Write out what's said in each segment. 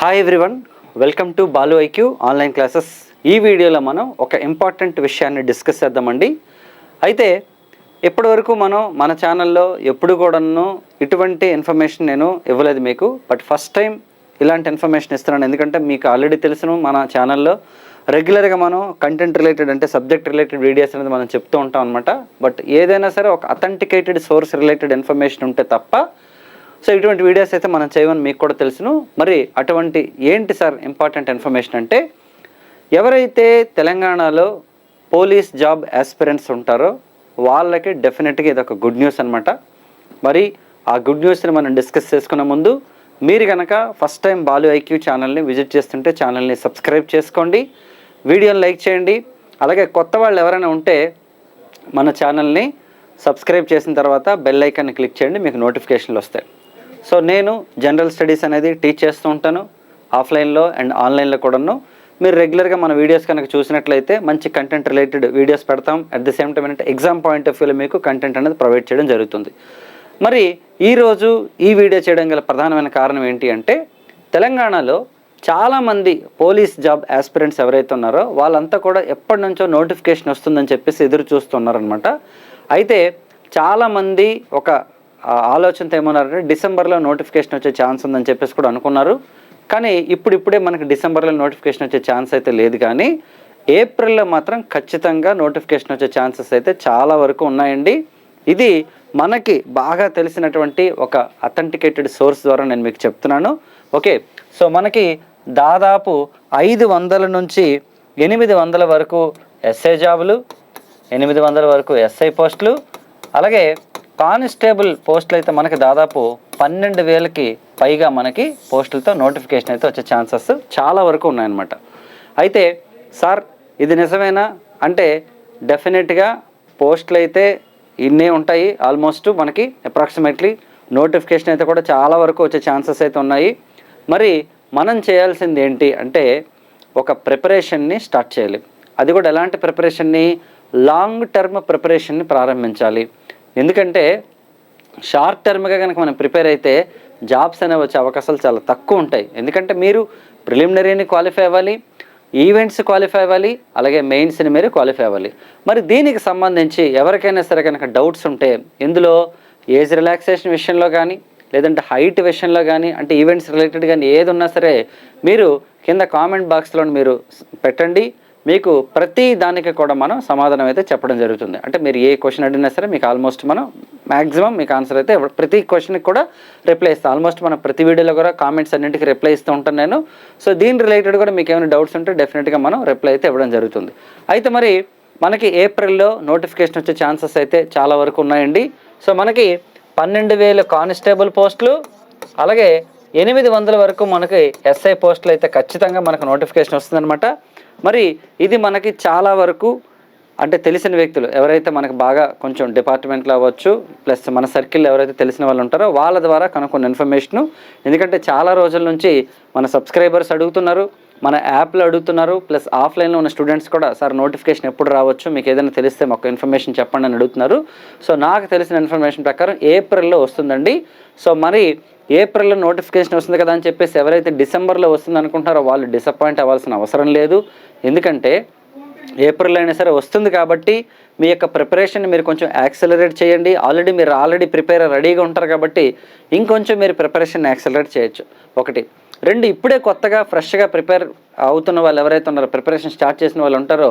Hi everyone welcome to Balu IQ online classes ఈ వీడియోలో మనం ఒక ఇంపార్టెంట్ విషయాన్ని డిస్కస్ చేద్దామండి. అయితే ఇప్పటివరకు మనం మన ఛానల్లో ఎప్పుడు కూడాను ఇటువంటి ఇన్ఫర్మేషన్ నేను ఇవ్వలేదు మీకు. బట్ ఫస్ట్ టైం ఇలాంటి ఇన్ఫర్మేషన్ ఇస్తున్నాను. ఎందుకంటే మీకు ఆల్రెడీ తెలుసును మన ఛానల్లో రెగ్యులర్గా మనం కంటెంట్ రిలేటెడ్ అంటే సబ్జెక్ట్ రిలేటెడ్ వీడియోస్ అనేది మనం చెప్తూ ఉంటాం అనమాట బట్ ఏదైనా సరే ఒక అథెంటికేటెడ్ సోర్స్ రిలేటెడ్ ఇన్ఫర్మేషన్ ఉంటే తప్ప సో ఇటువంటి వీడియోస్ అయితే మనం చేయమని మీకు కూడా తెలుసును. మరి అటువంటి ఏంటి సార్ ఇంపార్టెంట్ ఇన్ఫర్మేషన్ అంటే ఎవరైతే తెలంగాణలో పోలీస్ జాబ్ ఆస్పిరెంట్స్ ఉంటారో వాళ్ళకి డెఫినెట్గా ఇది ఒక గుడ్ న్యూస్ అనమాట మరి ఆ గుడ్ న్యూస్ని మనం డిస్కస్ చేసుకునే ముందు మీరు కనుక ఫస్ట్ టైం బాలు ఐక్యూ ఛానల్ని విజిట్ చేస్తుంటే ఛానల్ని సబ్స్క్రైబ్ చేసుకోండి వీడియోని లైక్ చేయండి. అలాగే కొత్త వాళ్ళు ఎవరైనా ఉంటే మన ఛానల్ని సబ్స్క్రైబ్ చేసిన తర్వాత బెల్ ఐకాన్ని క్లిక్ చేయండి మీకు నోటిఫికేషన్లు వస్తాయి. సో నేను జనరల్ స్టడీస్ అనేది టీచ్ చేస్తూ ఉంటాను ఆఫ్లైన్లో అండ్ ఆన్లైన్లో కూడాను. మీరు రెగ్యులర్గా మన వీడియోస్ కనుక చూసినట్లయితే మంచి కంటెంట్ రిలేటెడ్ వీడియోస్ పెడతాం. అట్ ది సేమ్ టైం అంటే ఎగ్జామ్ పాయింట్ ఆఫ్ వ్యూలో మీకు కంటెంట్ అనేది ప్రొవైడ్ చేయడం జరుగుతుంది. మరి ఈరోజు ఈ వీడియో చేయడం గల ప్రధానమైన కారణం ఏంటి అంటే తెలంగాణలో చాలామంది పోలీస్ జాబ్ ఆస్పిరెంట్స్ ఎవరైతే ఉన్నారో వాళ్ళంతా కూడా ఎప్పటి నుంచో నోటిఫికేషన్ వస్తుందని చెప్పేసి ఎదురు చూస్తున్నారనమాట అయితే చాలామంది ఒక ఆలోచనతో ఏమన్నారంటే డిసెంబర్లో నోటిఫికేషన్ వచ్చే ఛాన్స్ ఉందని చెప్పేసి కూడా అనుకున్నారు. కానీ ఇప్పుడిప్పుడే మనకి డిసెంబర్లో నోటిఫికేషన్ వచ్చే ఛాన్స్ అయితే లేదు కానీ ఏప్రిల్లో మాత్రం ఖచ్చితంగా నోటిఫికేషన్ వచ్చే ఛాన్సెస్ అయితే చాలా వరకు ఉన్నాయండి. ఇది మనకి బాగా తెలిసినటువంటి ఒక అథెంటికేటెడ్ సోర్స్ ద్వారా నేను మీకు చెప్తున్నాను. ఓకే సో మనకి దాదాపు ఐదు వందల నుంచి ఎనిమిది వందల వరకు ఎస్ఐ జాబులు ఎనిమిది వందల వరకు ఎస్ఐ పోస్టులు అలాగే కానిస్టేబుల్ పోస్టులు అయితే మనకి దాదాపు పన్నెండు వేలకి పైగా మనకి పోస్టులతో నోటిఫికేషన్ అయితే వచ్చే ఛాన్సెస్ చాలా వరకు ఉన్నాయన్నమాట. అయితే సార్ ఇది నిజమేనా? అంటే డెఫినెట్గా పోస్టులు అయితే ఇన్నే ఉంటాయి. ఆల్మోస్ట్ మనకి అప్రాక్సిమేట్లీ నోటిఫికేషన్ అయితే కూడా చాలా వరకు వచ్చే ఛాన్సెస్ అయితే ఉన్నాయి. మరి మనం చేయాల్సింది ఏంటి అంటే ఒక ప్రిపరేషన్ని స్టార్ట్ చేయాలి. అది కూడా ఎలాంటి ప్రిపరేషన్ని? లాంగ్ టర్మ్ ప్రిపరేషన్ని ప్రారంభించాలి. ఎందుకంటే షార్ట్ టర్మ్గా కనుక మనం ప్రిపేర్ అయితే జాబ్స్ అనేవి వచ్చే అవకాశాలు చాలా తక్కువ ఉంటాయి. ఎందుకంటే మీరు ప్రిలిమినరీని క్వాలిఫై అవ్వాలి ఈవెంట్స్ క్వాలిఫై అవ్వాలి అలాగే మెయిన్స్ని మీరు క్వాలిఫై అవ్వాలి. మరి దీనికి సంబంధించి ఎవరికైనా సరే కనుక డౌట్స్ ఉంటే ఇందులో ఏజ్ రిలాక్సేషన్ విషయంలో కానీ లేదంటే హైట్ విషయంలో కానీ అంటే ఈవెంట్స్ రిలేటెడ్ కానీ ఏది ఉన్నా సరే మీరు కింద కామెంట్ బాక్స్లో మీరు పెట్టండి. మీకు ప్రతి దానికి కూడా మనం సమాధానం అయితే చెప్పడం జరుగుతుంది. అంటే మీరు ఏ క్వశ్చన్ అడిగినా సరే మీకు ఆల్మోస్ట్ మనం మ్యాక్సిమం మీకు ఆన్సర్ అయితే ప్రతి క్వశ్చన్కి కూడా రిప్లై ఇస్తాను ఆల్మోస్ట్ మనం ప్రతి వీడియోలో కూడా కామెంట్స్ అన్నింటికి రిప్లై ఇస్తూ ఉంటాను నేను. సో దీని రిలేటెడ్ కూడా మీకు ఏమైనా డౌట్స్ ఉంటే డెఫినెట్గా మనం రిప్లై అయితే ఇవ్వడం జరుగుతుంది. అయితే మరి మనకి ఏప్రిల్లో నోటిఫికేషన్ వచ్చే ఛాన్సెస్ అయితే చాలా వరకు ఉన్నాయండి. సో మనకి పన్నెండు వేల కానిస్టేబుల్ పోస్టులు అలాగే ఎనిమిది వందల వరకు మనకి ఎస్ఐ పోస్టులు అయితే ఖచ్చితంగా మనకు నోటిఫికేషన్ వస్తుందన్నమాట. మరి ఇది మనకి చాలా వరకు అంటే తెలిసిన వ్యక్తులు ఎవరైతే మనకు బాగా కొంచెం డిపార్ట్మెంట్లో అవ్వచ్చు ప్లస్ మన సర్కిల్లో ఎవరైతే తెలిసిన వాళ్ళు ఉంటారో వాళ్ళ ద్వారా కనుక్కున్న ఇన్ఫర్మేషను ఎందుకంటే చాలా రోజుల నుంచి మన సబ్స్క్రైబర్స్ అడుగుతున్నారు. మన యాప్లో అడుగుతున్నారు ప్లస్ ఆఫ్లైన్లో ఉన్న స్టూడెంట్స్ కూడా సార్ నోటిఫికేషన్ ఎప్పుడు రావచ్చు? మీకు ఏదైనా తెలిస్తే మాకు ఇన్ఫర్మేషన్ చెప్పండి అని అడుగుతున్నారు. సో నాకు తెలిసిన ఇన్ఫర్మేషన్ ప్రకారం ఏప్రిల్లో వస్తుందండి. సో మరి ఏప్రిల్లో నోటిఫికేషన్ వస్తుంది కదా అని చెప్పేసి ఎవరైతే డిసెంబర్లో వస్తుంది అనుకుంటారో వాళ్ళు డిసప్పాయింట్ అవ్వాల్సిన అవసరం లేదు. ఎందుకంటే ఏప్రిల్ అయినా సరే వస్తుంది కాబట్టి మీ యొక్క ప్రిపరేషన్ మీరు కొంచెం యాక్సలరేట్ చేయండి. ఆల్రెడీ మీరు ఆల్రెడీ ప్రిపేర్ రెడీగా ఉంటారు కాబట్టి ఇంకొంచెం మీరు ప్రిపరేషన్ యాక్సలరేట్ చేయొచ్చు. ఒకటి. రెండు ఇప్పుడే కొత్తగా ఫ్రెష్గా ప్రిపేర్ అవుతున్న వాళ్ళు ఎవరైతే ఉన్నారో ప్రిపరేషన్ స్టార్ట్ చేసిన వాళ్ళు ఉంటారో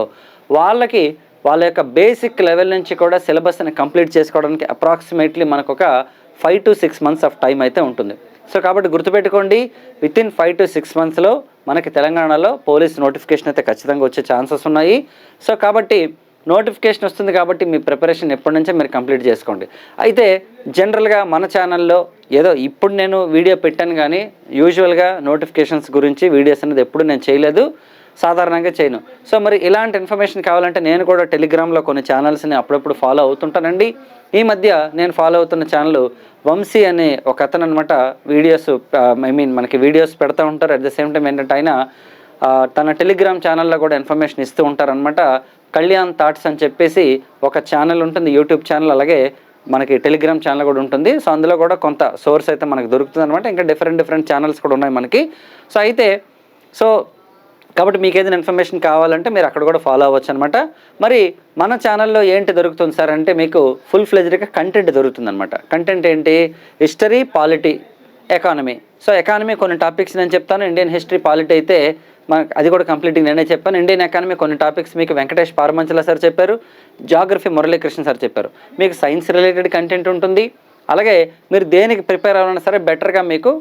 వాళ్ళకి వాళ్ళ యొక్క బేసిక్ లెవెల్ నుంచి కూడా సిలబస్ని కంప్లీట్ చేసుకోవడానికి అప్రాక్సిమేట్లీ మనకు ఒక five to six months of time అయితే ఉంటుంది. సో కాబట్టి గుర్తుపెట్టుకోండి within five to six మంత్స్లో మనకి తెలంగాణలో పోలీస్ నోటిఫికేషన్ అయితే ఖచ్చితంగా వచ్చే ఛాన్సెస్ ఉన్నాయి. సో కాబట్టి నోటిఫికేషన్ వస్తుంది కాబట్టి మీ ప్రిపరేషన్ ఎప్పటి నుంచే మీరు కంప్లీట్ చేసుకోండి. అయితే జనరల్గా మన ఛానల్లో ఏదో ఇప్పుడు నేను వీడియో పెట్టాను కానీ యూజువల్గా నోటిఫికేషన్స్ గురించి వీడియోస్ అనేది ఎప్పుడు నేను చేయలేదు. సాధారణంగా చేయను. సో మరి ఇలాంటి ఇన్ఫర్మేషన్ కావాలంటే నేను కూడా టెలిగ్రామ్లో కొన్ని ఛానల్స్ని అప్పుడప్పుడు ఫాలో అవుతుంటానండి. ఈ మధ్య నేను ఫాలో అవుతున్న ఛానల్ వంశీ అనే ఒక అతను అనమాట వీడియోస్ ఐ మీన్ మనకి వీడియోస్ పెడతా ఉంటారు. అట్ ద సేమ్ టైం ఏంటంటే ఆయన తన టెలిగ్రామ్ ఛానల్లో కూడా ఇన్ఫర్మేషన్ ఇస్తూ ఉంటారనమాట కళ్యాణ్ థాట్స్ అని చెప్పేసి ఒక ఛానల్ ఉంటుంది యూట్యూబ్ ఛానల్ అలాగే మనకి టెలిగ్రామ్ ఛానల్ కూడా ఉంటుంది. సో అందులో కూడా కొంత సోర్స్ అయితే మనకు దొరుకుతుంది అనమాట ఇంకా డిఫరెంట్ డిఫరెంట్ ఛానల్స్ కూడా ఉన్నాయి మనకి. సో అయితే సో కాబట్టి మీకు ఏదైనా ఇన్ఫర్మేషన్ కావాలంటే మీరు అక్కడ కూడా ఫాలో అవ్వచ్చు అనమాట మరి మన ఛానల్లో ఏంటి దొరుకుతుంది సార్ అంటే మీకు ఫుల్ ఫ్లెజ్డ్గా కంటెంట్ దొరుకుతుంది అనమాట కంటెంట్ ఏంటి? History polity economy so economy కొన్ని టాపిక్స్ నేను చెప్తాను. ఇండియన్ హిస్టరీ పాలిటీ అయితే మనకు అది కూడా కంప్లీట్గా నేనే చెప్పాను. ఇండియన్ ఎకానమీ కొన్ని టాపిక్స్ మీకు వెంకటేష్ పారమంచల సార్ చెప్పారు జాగ్రఫీ మురళీకృష్ణ సార్ చెప్పారు. మీకు సైన్స్ రిలేటెడ్ కంటెంట్ ఉంటుంది. అలాగే మీరు దేనికి ప్రిపేర్ అవ్వాలన్నా సరే బెటర్గా మీకు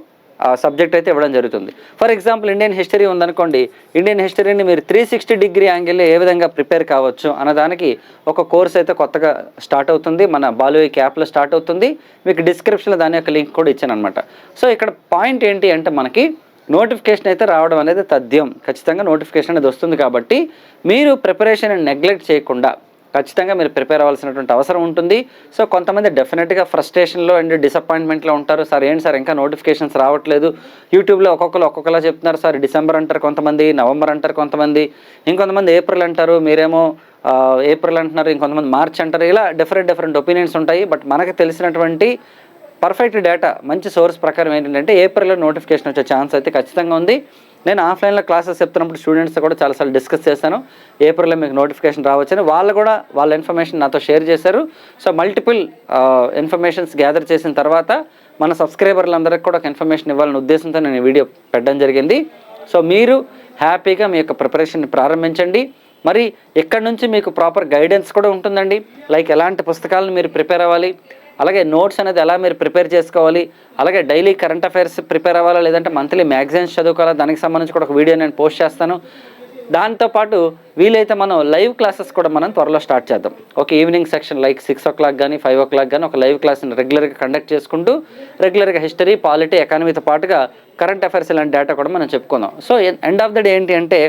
ఆ సబ్జెక్ట్ అయితే ఇవ్వడం జరుగుతుంది. ఫర్ ఎగ్జాంపుల్ ఇండియన్ హిస్టరీ ఉందనుకోండి ఇండియన్ హిస్టరీని మీరు త్రీ సిక్స్టీ డిగ్రీ యాంగిల్లో ఏ విధంగా ప్రిపేర్ కావచ్చు అన్నదానికి ఒక కోర్స్ అయితే కొత్తగా స్టార్ట్ అవుతుంది. మన బాలువి క్యాప్లో స్టార్ట్ అవుతుంది. మీకు డిస్క్రిప్షన్లో దాని యొక్క లింక్ కూడా ఇచ్చాను అనమాట సో ఇక్కడ పాయింట్ ఏంటి అంటే మనకి నోటిఫికేషన్ అయితే రావడం అనేది తథ్యం. ఖచ్చితంగా నోటిఫికేషన్ అనేది వస్తుంది కాబట్టి మీరు ప్రిపరేషన్ నెగ్లెక్ట్ చేయకుండా ఖచ్చితంగా మీరు ప్రిపేర్ అవ్వాల్సినటువంటి అవసరం ఉంటుంది. సో కొంతమంది డెఫినెట్గా ఫ్రస్ట్రేషన్లో అండ్ డిసప్పాయింట్మెంట్లో ఉంటారు. సార్ ఏంటి సార్ ఇంకా నోటిఫికేషన్స్ రావట్లేదు? యూట్యూబ్లో ఒక్కొక్కరు ఒక్కొక్కలా చెప్తున్నారు. సార్ డిసెంబర్ అంటారు కొంతమంది నవంబర్ అంటారు కొంతమంది ఇంకొంతమంది ఏప్రిల్ అంటారు మీరేమో ఏప్రిల్ అంటున్నారు ఇంకొంతమంది మార్చ్ అంటారు. ఇలా డిఫరెంట్ డిఫరెంట్ ఒపీనియన్స్ ఉంటాయి. బట్ మనకు తెలిసినటువంటి పర్ఫెక్ట్ డేటా మంచి సోర్స్ ప్రకారం ఏంటంటే ఏప్రిల్లో నోటిఫికేషన్ వచ్చే ఛాన్స్ అయితే ఖచ్చితంగా ఉంది. నేను ఆఫ్లైన్లో క్లాసెస్ చెప్తున్నప్పుడు స్టూడెంట్స్ కూడా చాలాసార్లు డిస్కస్ చేశాను. ఏప్రిల్లో మీకు నోటిఫికేషన్ రావచ్చని. వాళ్ళు కూడా వాళ్ళ ఇన్ఫర్మేషన్ నాతో షేర్ చేశారు. సో మల్టిపుల్ ఇన్ఫర్మేషన్స్ గ్యాదర్ చేసిన తర్వాత మన సబ్స్క్రైబర్లందరికీ కూడా ఒక ఇన్ఫర్మేషన్ ఇవ్వాలనే ఉద్దేశంతో నేను ఈ వీడియో పెట్టడం జరిగింది. సో మీరు హ్యాపీగా మీ యొక్క ప్రిపరేషన్ ప్రారంభించండి. మరి ఇక్కడ నుంచి మీకు ప్రాపర్ గైడెన్స్ కూడా ఉంటుందండి. లైక్ ఎలాంటి పుస్తకాలను మీరు ప్రిపేర్ అవ్వాలి? అలాగే నోట్స్ అనేది ఎలా మీరు ప్రిపేర్ చేసుకోవాలి అలాగే డైలీ కరెంట్ అఫైర్స్ ప్రిపేర్ అవ్వాలా లేదంటే మంత్లీ మ్యాగజైన్స్ చదువుకోవాలా దానికి సంబంధించి కూడా ఒక వీడియో నేను పోస్ట్ చేస్తాను. దాంతోపాటు వీలైతే మనం లైవ్ క్లాసెస్ కూడా మనం త్వరలో స్టార్ట్ చేద్దాం. ఒక evening section like six o'clock కానీ ఫైవ్ ఓ క్లాక్ కానీ ఒక లైవ్ క్లాస్ని రెగ్యులర్గా కండక్ట్ చేసుకుంటూ రెగ్యులర్గా హిస్టరీ పాలిటీ ఎకానమీతో పాటుగా కరెంట్ అఫైర్స్ ఇలాంటి డేటా కూడా మనం చెప్పుకుందాం. So end of the day ఏంటి అంటే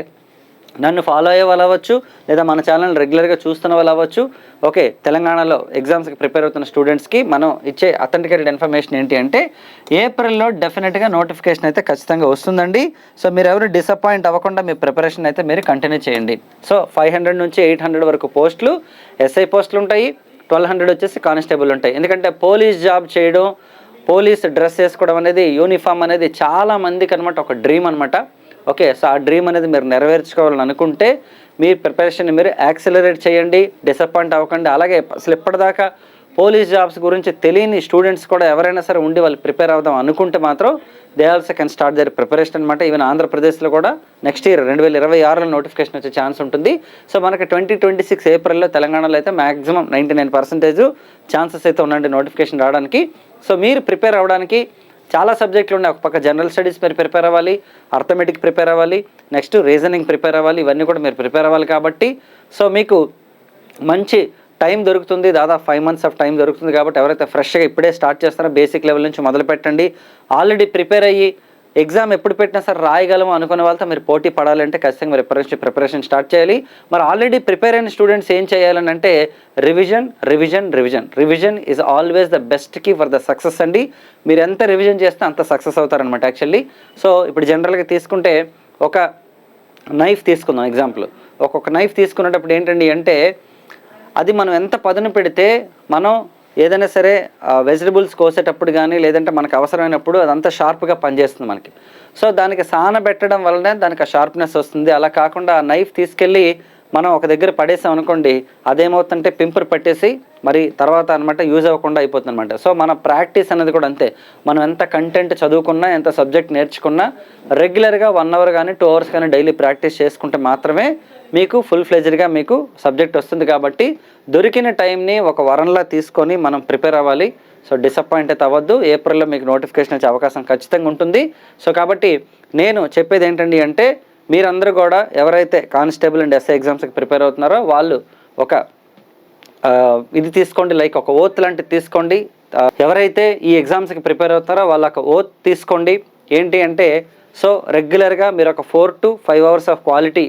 నన్ను ఫాలో అయ్యే వాళ్ళు అవ్వచ్చు లేదా మన ఛానల్ రెగ్యులర్గా చూస్తున్న వాళ్ళు అవ్వచ్చు. ఓకే తెలంగాణలో ఎగ్జామ్స్కి ప్రిపేర్ అవుతున్న స్టూడెంట్స్కి మనం ఇచ్చే అథెంటికేటెడ్ ఇన్ఫర్మేషన్ ఏంటి అంటే ఏప్రిల్లో డెఫినెట్గా నోటిఫికేషన్ అయితే ఖచ్చితంగా వస్తుందండి. సో మీరు ఎవరు డిసప్పాయింట్ అవ్వకుండా మీ ప్రిపరేషన్ అయితే మీరు కంటిన్యూ చేయండి. సో ఫైవ్ హండ్రెడ్ నుంచి ఎయిట్ హండ్రెడ్ వరకు పోస్టులు ఎస్ఐ పోస్టులు ఉంటాయి ట్వెల్వ్ హండ్రెడ్ వచ్చేసి కానిస్టేబుల్ ఉంటాయి. ఎందుకంటే పోలీస్ జాబ్ చేయడం పోలీస్ డ్రెస్ వేసుకోవడం అనేది యూనిఫామ్ అనేది చాలా మందికి అనమాట ఒక డ్రీమ్ అనమాట ఓకే సో ఆ డ్రీమ్ అనేది మీరు నెరవేర్చుకోవాలని అనుకుంటే మీ ప్రిపరేషన్ మీరు యాక్సిలరేట్ చేయండి డిసప్పాయింట్ అవ్వకండి. అలాగే అసలు ఇప్పటిదాకా పోలీస్ జాబ్స్ గురించి తెలియని స్టూడెంట్స్ కూడా ఎవరైనా సరే ఉండి వాళ్ళు ప్రిపేర్ అవుదాం అనుకుంటే మాత్రం they also can start their preparation అనమాట ఈవెన్ ఆంధ్రప్రదేశ్లో కూడా నెక్స్ట్ ఇయర్ రెండు వేల ఇరవై ఆరులో నోటిఫికేషన్ వచ్చే ఛాన్స్ ఉంటుంది. సో మనకి ట్వంటీ ట్వంటీ సిక్స్ ఏప్రిల్లో తెలంగాణలో అయితే maximum ninety nine percentage chances అయితే ఉండండి నోటిఫికేషన్ రావడానికి. సో మీరు ప్రిపేర్ అవ్వడానికి చాలా సబ్జెక్టులు ఉన్నాయి. ఒక పక్క జనరల్ స్టడీస్ మీరు ప్రిపేర్ అవ్వాలి అర్థమెటిక్ ప్రిపేర్ అవ్వాలి నెక్స్ట్ రీజనింగ్ ప్రిపేర్ అవ్వాలి ఇవన్నీ కూడా మీరు ప్రిపేర్ అవ్వాలి కాబట్టి సో మీకు మంచి టైం దొరుకుతుంది. దాదాపు ఫైవ్ మంత్స్ ఆఫ్ టైం దొరుకుతుంది కాబట్టి ఎవరైతే ఫ్రెష్గా ఇప్పుడే స్టార్ట్ చేస్తారో బేసిక్ లెవెల్ నుంచి మొదలు పెట్టండి ఆల్రెడీ ప్రిపేర్ అయ్యి ఎగ్జామ్ ఎప్పుడు పెట్టినా సరే రాయగలము అనుకునే వాళ్ళతో మీరు పోటీ పడాలంటే ఖచ్చితంగా మీరు ప్రిపరేషన్ ప్రిపరేషన్ స్టార్ట్ చేయాలి. మరి ఆల్రెడీ ప్రిపేర్ అయిన స్టూడెంట్స్ ఏం చేయాలని అంటే revision revision revision revision is always the best key for the success అండి. మీరు ఎంత రివిజన్ చేస్తే అంత సక్సెస్ అవుతారనమాట యాక్చువల్లీ సో ఇప్పుడు జనరల్గా తీసుకుంటే ఒక నైఫ్ తీసుకుందాం ఎగ్జాంపుల్ ఒక్కొక్క నైఫ్ తీసుకునేటప్పుడు ఏంటండి అంటే అది మనం ఎంత పదును పెడితే మనం ఏదైనా సరే వెజిటబుల్స్ కోసేటప్పుడు కానీ లేదంటే మనకు అవసరమైనప్పుడు అదంతా షార్ప్గా పనిచేస్తుంది మనకి. సో దానికి సాన పెట్టడం వల్లనే దానికి ఆ షార్ప్నెస్ వస్తుంది. అలా కాకుండా ఆ నైఫ్ తీసుకెళ్ళి మనం ఒక దగ్గర పడేసాం అనుకోండి అదేమవుతుంటే పింపురు పట్టేసి మరి తర్వాత అనమాట యూజ్ అవ్వకుండా అయిపోతుంది అనమాట సో మన ప్రాక్టీస్ అనేది కూడా అంతే. మనం ఎంత కంటెంట్ చదువుకున్నా ఎంత సబ్జెక్ట్ నేర్చుకున్నా రెగ్యులర్గా వన్ అవర్ కానీ టూ అవర్స్ కానీ డైలీ ప్రాక్టీస్ చేసుకుంటే మాత్రమే మీకు ఫుల్ ఫ్లెజ్డ్గా మీకు సబ్జెక్ట్ వస్తుంది కాబట్టి దొరికిన టైంని ఒక వరంలా తీసుకొని మనం ప్రిపేర్ అవ్వాలి. సో డిసప్పాయింట్ అయితే అవ్వద్దు ఏప్రిల్లో మీకు నోటిఫికేషన్ వచ్చే అవకాశం ఖచ్చితంగా ఉంటుంది. సో కాబట్టి నేను చెప్పేది ఏంటండి అంటే మీరందరూ కూడా ఎవరైతే కానిస్టేబుల్ అండ్ ఎస్ఐ ఎగ్జామ్స్కి ప్రిపేర్ అవుతున్నారో వాళ్ళు ఒక ఇది తీసుకోండి. లైక్ ఒక ఓత్ లాంటిది తీసుకోండి. ఎవరైతే ఈ ఎగ్జామ్స్కి ప్రిపేర్ అవుతారో వాళ్ళ ఒక ఓత్ తీసుకోండి. ఏంటి అంటే సో రెగ్యులర్గా మీరు ఒక four to five hours of quality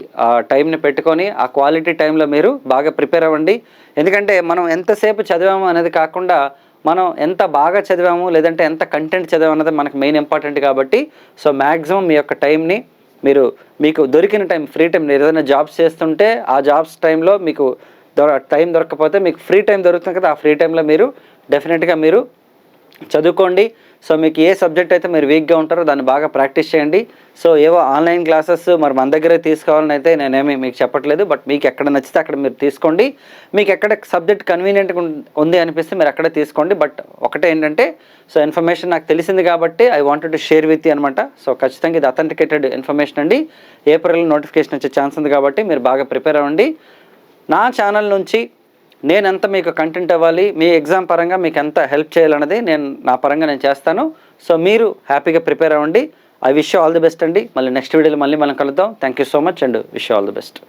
టైంని పెట్టుకొని ఆ క్వాలిటీ టైంలో మీరు బాగా ప్రిపేర్ అవ్వండి. ఎందుకంటే మనం ఎంతసేపు చదివాము అనేది కాకుండా మనం ఎంత బాగా చదివాము లేదంటే ఎంత కంటెంట్ చదివాము అనేది మనకు మెయిన్ ఇంపార్టెంట్ కాబట్టి సో మ్యాక్సిమం మీ యొక్క టైంని మీరు మీకు దొరికిన టైం ఫ్రీ టైం ఏదైనా జాబ్స్ చేస్తుంటే ఆ జాబ్స్ టైంలో మీకు దొర టైం దొరకకపోతే మీకు ఫ్రీ టైం దొరుకుతుంది కదా ఆ ఫ్రీ టైంలో మీరు డెఫినెట్గా మీరు చదువుకోండి. సో మీకు ఏ సబ్జెక్ట్ అయితే మీరు వీక్గా ఉంటారో దాన్ని బాగా ప్రాక్టీస్ చేయండి. సో ఏవో ఆన్లైన్ క్లాసెస్ మరి మన దగ్గరే తీసుకోవాలని అయితే నేనేమి మీకు చెప్పట్లేదు. బట్ మీకు ఎక్కడ నచ్చితే అక్కడ మీరు తీసుకోండి. మీకు ఎక్కడ సబ్జెక్ట్ కన్వీనియంట్గా ఉంది అనిపిస్తే మీరు అక్కడే తీసుకోండి. బట్ ఒకటే ఏంటంటే సో ఇన్ఫర్మేషన్ నాకు తెలిసింది కాబట్టి I wanted to share with అనమాట సో ఖచ్చితంగా ఇది అథెంటికేటెడ్ ఇన్ఫర్మేషన్ అండి. ఏప్రిల్ నోటిఫికేషన్ వచ్చే ఛాన్స్ ఉంది కాబట్టి మీరు బాగా ప్రిపేర్ అవ్వండి. నా ఛానల్ నుంచి నేను ఎంత మీకు కంటెంట్ ఇవ్వాలి మీ ఎగ్జామ్ పరంగా మీకు ఎంత హెల్ప్ చేయాలన్నది నేను నా పరంగా నేను చేస్తాను. సో మీరు హ్యాపీగా ప్రిపేర్ అవ్వండి. I wish all the best అండి. మళ్ళీ నెక్స్ట్ వీడియోలో మళ్ళీ మనం కలుద్దాం. Thank you so much and wish all the best